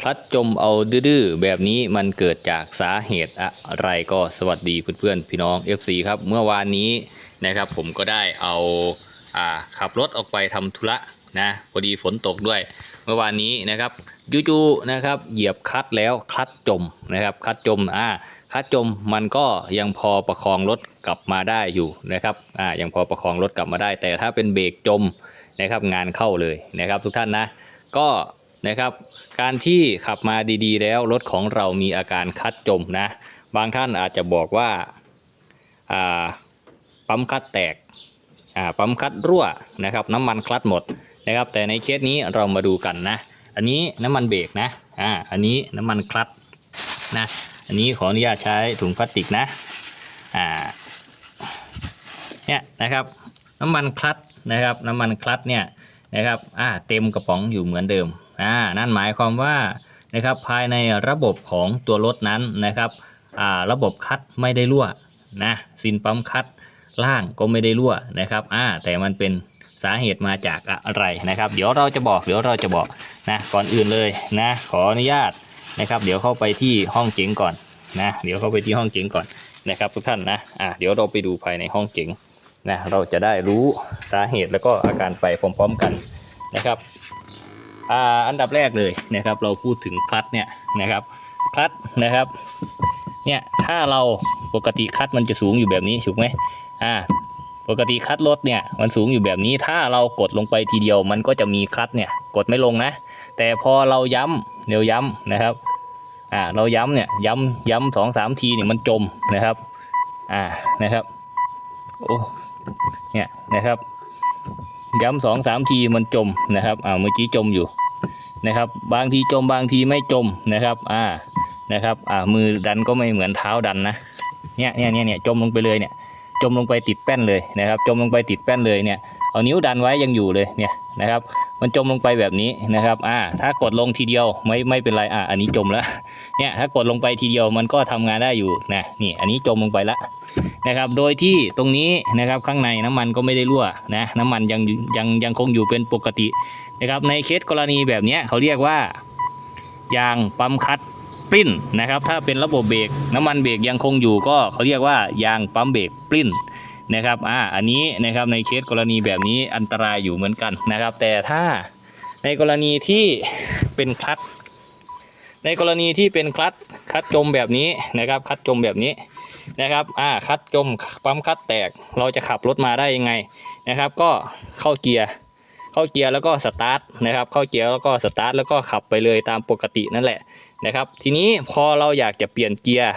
พลัดจมเอาดื้อแบบนี้มันเกิดจากสาเหตุอะไรก็สวัสดีเพื่อนๆพี่น้อง FC ครับเมื่อวานนี้นะครับ ผมก็ได้เอาอ่าขับรถออกไปทำธุระนะพอดีฝนตกด้วย เมื่อวานนี้นะครับจู่ๆนะครับ เหยียบคลัดแล้วคลัดจมนะครับคลัดจมอ่าคลัดจมมันก็ยังพอประคองรถกลับมาได้อยู่นะครับอ่ายังพอประคองรถกลับมาได้ แต่ถ้าเป็นเบรกจมนะครับงานเข้าเลยนะครับ ทุกท่านนะ ก็ นะครับ การที่ขับมาดีๆ แล้วรถของเรามีอาการคัดจมนะ บางท่านอาจจะบอกว่าาปั๊มคัดแตกปั๊มคัดรั่วนะครับ น้ำมันคลัดหมดนะครับ แต่ในเคสนี้เรามาดูกันนะ อันนี้น้ำมันเบรกนะอ่าอันนี้น้ำมันคลัตช์นะอันนี้ขออนุญาตใช้ถุงพลาสติกนะอ่าเนี่ยนะครับน้ำมันคลัตช์นะครับ น้ำมันคลัตช์เนี่ยนะครับอ่าเต็มกระป๋องอยู่เหมือนเดิม อ่านั่นหมายความว่านะครับภายในระบบของตัวรถนั้นนะครับระบบคัดไม่ได้รั่วนะซินปั๊มคัดล่างก็ไม่ได้รั่วนะครับอ่าแต่มันเป็นสาเหตุมาจากอะไรนะครับ เดี๋ยวเราจะบอกเดี๋ยวเราจะบอกนะก่อนอื่นเลยนะ ขออนุญาตนะครับ เดี๋ยวเข้าไปที่ห้องเจ๋งก่อนนะ เดี๋ยวเข้าไปที่ห้องเจ๋งก่อนนะครับทุกท่านนะอะเดี๋ยวเราไปดูภายในห้องเจ๋งนะเราจะได้รู้สาเหตุแล้วก็อาการไปพร้อมๆกันนะครับ อ่าอันดับแรกเลยนะครับ เราพูดถึงคลัตเนี่ยนะครับคลัตนะครับ เนี่ยถ้าเราปกติคลัตมันจะสูงอยู่แบบนี้ถูกไหมอ่า ปกติคลัตรถเนี่ยมันสูงอยู่แบบนี้ ถ้าเรากดลงไปทีเดียว มันก็จะมีคลัตเนี่ยกดไม่ลงนะ แต่พอเราย้ำเดี๋ยวย้ำนะครับ อ่า เราย้ำเนี่ยย้ำย้ำสองสามทีเนี่ยมันจมนะครับ อ่า นะครับ โอ้ เนี่ยนะครับย้ำสองสามทีมันจมนะครับ อ่า เมื่อกี้จมอยู่ นะครับ บางทีจมบางทีไม่จมนะครับ อ่านะครับ อ่ามือดันก็ไม่เหมือนเท้าดันนะเนี่ยเนี่ยเนี่ยเนี่ยจมลงไปเลยเนี่ยจมลงไปติดแป้นเลยนะครับ จมลงไปติดแป้นเลยเนี่ย เอานิ้วดันไว้ยังอยู่เลยเนี่ยนะครับมันจมลงไปแบบนี้นะครับอ่าถ้ากดลงทีเดียวไม่ไม่เป็นไรอ่าอันนี้จมแล้วเนี่ยถ้ากดลงไปทีเดียวมันก็ทำงานได้อยู่นะนี่อันนี้จมลงไปแล้วนะครับโดยที่ตรงนี้นะครับข้างในน้ำมันก็ไม่ได้รั่วนะน้ำมันยังยังยังคงอยู่เป็นปกตินะครับในเคสกรณีแบบนี้เขาเรียกว่ายางปั๊มคัดปลิ้นนะครับถ้าเป็นระบบเบรกน้ำมันเบรกยังคงอยู่ก็เขาเรียกว่ายางปั๊มเบรกปลิ้น นะครับอ่าอันนี้นะครับในเคสกรณีแบบนี้อันตรายอยู่เหมือนกันนะครับ แต่ถ้าในกรณีที่เป็นคลัตในกรณีที่เป็นคลัตคลัตจมแบบนี้นะครับคลัตจมแบบนี้นะครับอ่าคลัตจมปั๊มคลัตแตกเราจะขับรถมาได้ยังไงนะครับ ก็เข้าเกียร์เข้าเกียร์แล้วก็สตาร์ทนะครับ เข้าเกียร์แล้วก็สตาร์ทแล้วก็ขับไปเลยตามปกตินั่นแหละนะครับ ทีนี้พอเราอยากจะเปลี่ยนเกียร์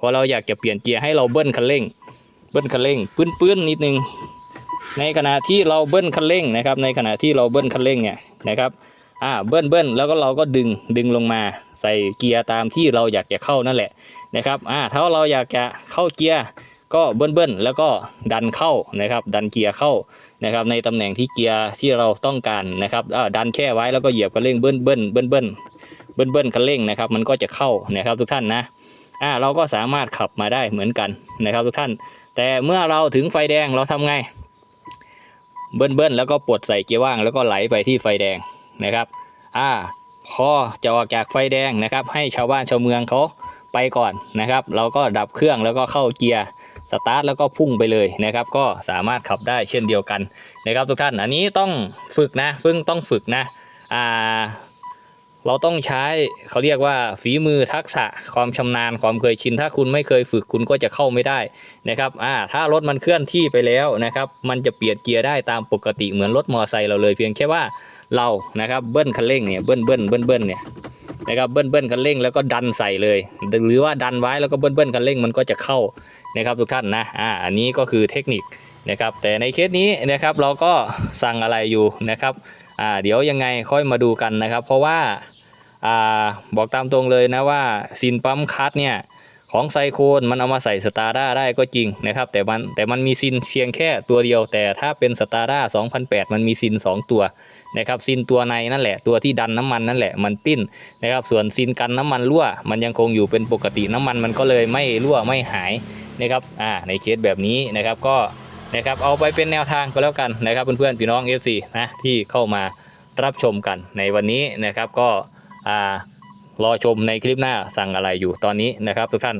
พอเราอยากจะเปลี่ยนเกียร์ให้เราเบิ้ลคันเร่ง เบิ้ลคันเร่งปื้นๆนิดนึง ในขณะที่เราเบิ้ลคันเร่งนะครับ ในขณะที่เราเบิ้ลคันเร่งเนี่ยนะครับอ่าเบิ้ลเบิ้ลแล้วก็เราก็ดึงดึงลงมา ใส่เกียร์ตามที่เราอยากจะเข้านั่นแหละนะครับอ่าถ้าเราอยากจะเข้าเกียร์ก็เบิ้ลเบิ้ลแล้วก็ดันเข้านะครับ ดันเกียร์เข้านะครับ ในตำแหน่งที่เกียร์ที่เราต้องการนะครับอ่าดันแค่ไว้แล้วก็เหยียบคันเร่งเบิ้ลเบิ้ลเบิ้ลเบิ้ลเบิ้ลเบิ้ลคันเร่งนะครับ มันก็จะเข้านะครับทุกท่านนะอ่าเราก็สามารถขับมาได้เหมือนกันนะครับทุกท่าน แต่เมื่อเราถึงไฟแดงเราทำไง เบิ้ลเบิ้ลแล้วก็ปลดใส่เกียร์ว่างแล้วก็ไหลไปที่ไฟแดงนะครับ อ่าพอจะออกจากไฟแดงนะครับ ให้ชาวบ้านชาวเมืองเขาไปก่อนนะครับ เราก็ดับเครื่องแล้วก็เข้าเกียร์สตาร์ทแล้วก็พุ่งไปเลยนะครับ ก็สามารถขับได้เช่นเดียวกันนะครับทุกท่านอันนี้ต้องฝึกนะ ฟึ่งต้องฝึกนะอ่า เราต้องใช้เขาเรียกว่าฝีมือทักษะความชำนาญความเคยชิน ถ้าคุณไม่เคยฝึกคุณก็จะเข้าไม่ได้นะครับอ่าถ้ารถมันเคลื่อนที่ไปแล้วนะครับ มันจะเปลี่ยนเกียร์ได้ตามปกติเหมือนรถมอเตอร์ไซค์เราเลยเพียงแค่ว่าเรานะครับเบิ้ลคันเร่งเนี่ยเบิ้ลเบิ้ลเบิ้ลเบิ้ลเนี่ยนะครับเบิ้ลเบิ้ลคันเร่งแล้วก็ดันใส่เลย หรือว่าดันไว้แล้วก็เบิ้ลเบิ้ลคันเร่งมันก็จะเข้านะครับทุกท่านนะอ่าอันนี้ก็คือเทคนิคนะครับ แต่ในเคสนี้นะครับเราก็สั่งอะไรอยู่นะครับอ่าเดี๋ยวยังไงค่อยมาดูกันนะครับ เพราะว่า อ่าบอกตามตรงเลยนะว่าซินปั๊มคัสเนี่ยของไซโคนมันเอามาใส่สตาร์ด้าได้ก็จริงนะครับ แต่มันแต่มันมีซินเพียงแค่ตัวเดียว แต่ถ้าเป็นสตาร์ด้า2008 มันมีซิน 2 ตัวนะครับซินตัวในนั่นแหละตัวที่ดันน้ำมันนั่นแหละมันปิ้นนะครับส่วนซินกันน้ำมันรั่ว มันยังคงอยู่เป็นปกติน้ำมันมันก็เลยไม่รั่วไม่หายนะครับอ่าในเคสแบบนี้นะครับก็นะครับเอาไปเป็นแนวทางก็แล้วกันนะครับเพื่อนๆพี่น้อง FC นะที่เข้ามารับชมกันในวันนี้นะครับก็ อ่ารอชมในคลิปหน้าสั่งอะไรอยู่ตอนนี้นะครับทุกท่าน